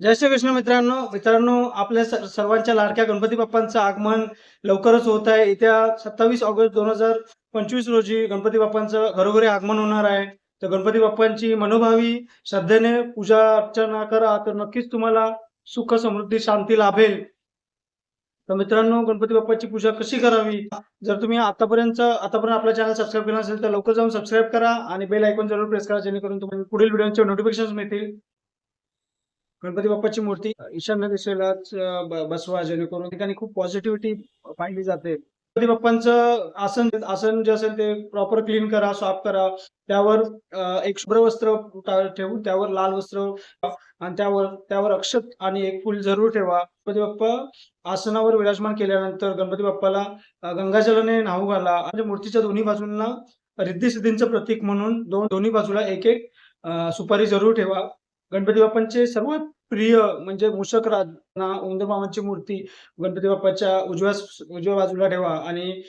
जय श्री कृष्ण मित्रांनो. मित्रांनो आपल्या सर्वांच्या लाडक्या गणपती बाप्पांचं आगमन लवकरच होत आहे. येत्या सत्तावीस ऑगस्ट दोन हजार पंचवीस रोजी गणपती बाप्पांचं घरोघरी आगमन होणार आहे. तर गणपती बाप्पांची मनोभावी श्रद्धेने पूजा अर्चना करा. तर नक्कीच तुम्हाला सुख समृद्धी शांती लाभेल. तर मित्रांनो गणपती बाप्पाची पूजा कशी करावी? जर तुम्ही आतापर्यंत आतापर्यंत आपला चॅनल सबस्क्राईब केला असेल तर लवकर जाऊन सबस्क्राईब करा आणि बेल आयकॉन जरूर प्रेस करा जेणेकरून तुम्हाला पुढील व्हिडिओचे नोटिफिकेशन मिळतील. गणपती बाप्पाची मूर्ती ईशान्य दिशेलाच बसवा जेणेकरून ठिकाणी खूप पॉझिटिव्हिटी पाहिली जाते. गणपती बाप्पांचं आसन आसन जे असेल ते प्रॉपर क्लीन करा साफ करा. त्यावर एक शुभ्र वस्त्र ठेवून त्यावर लाल वस्त्र आणि त्यावर त्यावर अक्षत आणि एक फुल जरूर ठेवा. गणपती बाप्पा आसनावर विराजमान केल्यानंतर गणपती बाप्पाला गंगाजलाने न्हाऊ घाला. आणि मूर्तीच्या दोन्ही बाजूंना रिद्धी सिद्धींचं प्रतीक म्हणून दोन दोन्ही बाजूला एक एक सुपारी जरूर ठेवा. गणपती बाप्पांचे सर्व प्रिय म्हणजे मूषक राजना उंदरमामांची मूर्ती गणपती बाप्पाच्या उजव्या उजव्या बाजूला ठेवा आणि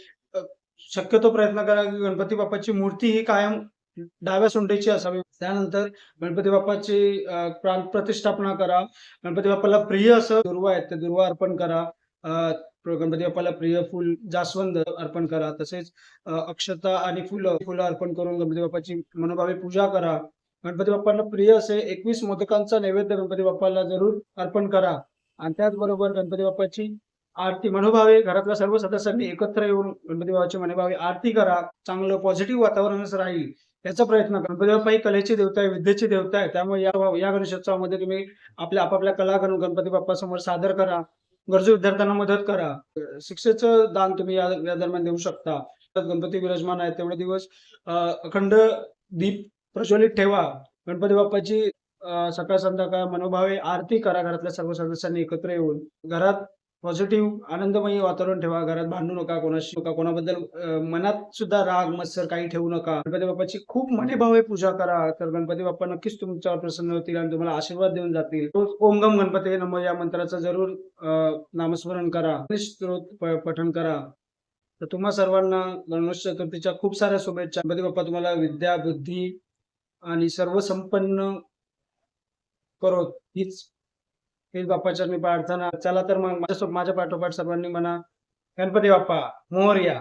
शक्यतो प्रयत्न करा की गणपती बाप्पाची मूर्ती ही कायम डाव्या सोंडेची असावी. त्यानंतर गणपती बाप्पाची प्राण प्रतिष्ठापना करा. गणपती बाप्पाला प्रिय असं दुर्वा आहेत ते दुर्वा अर्पण करा. गणपती बाप्पाला प्रिय फुल जास्वंद अर्पण करा. तसेच अक्षता आणि फुलं फुलं अर्पण करून गणपती बाप्पाची मनोभावी पूजा करा. गणपती बाप्पांना प्रिय असे एकवीस मोदकांचा नैवेद्य गणपती बाप्पाला जरूर अर्पण करा. आणि त्याचबरोबर गणपती बाप्पाची आरती मनोभावे घरातल्या सर्व सदस्यांनी एकत्र येऊन गणपती बाप्पाची मनोभावे आरती करा. चांगलं पॉझिटिव्ह वातावरणच राहील. याचा प्रयत्न गणपती बाप्पा ही कलेची देवता आहे विद्येची देवता आहे. त्यामुळे या या गणेशोत्सवामध्ये तुम्ही आपल्या आपापल्या कला करून गणपती बाप्पा समोर सादर करा. गरजू विद्यार्थ्यांना मदत करा. शिक्षेचं दान तुम्ही या दरम्यान देऊ शकता. गणपती विराजमान आहे तेवढे दिवस अं, अखंड दीप प्रज्वलित ठेवा. गणपती बाप्पाची सकाळ संध्याकाळ मनोभावे आरती करा घरातल्या सर्व सदस्यांनी एकत्र येऊन. घरात पॉझिटिव्ह आनंदमयी वातावरण ठेवा. घरात भांडू नका कोणाशी नका कोणाबद्दल मनात सुद्धा राग मत्सर काही ठेवू नका. गणपती बाप्पाची खूप मनेभावे पूजा करा. तर गणपती बाप्पा नक्कीच तुमच्यावर प्रसन्न होतील आणि तुम्हाला आशीर्वाद देऊन जातील. ओमगम गणपती नम या मंत्राचं जरूर नामस्मरण करा. स्त्रोत पठण करा. तर तुम्हा सर्वांना गणेश चतुर्थीच्या खूप साऱ्या शुभेच्छा. गणपती बाप्पा तुम्हाला विद्या बुद्धी आणि सर्व संपन्न करो. हीच हीच बाप्पाच्या मी प्रार्थना. चला तर मग माझ्या माझ्या पाठोपाठ सर्वांनी म्हणा. गणपती बाप्पा मोहर्या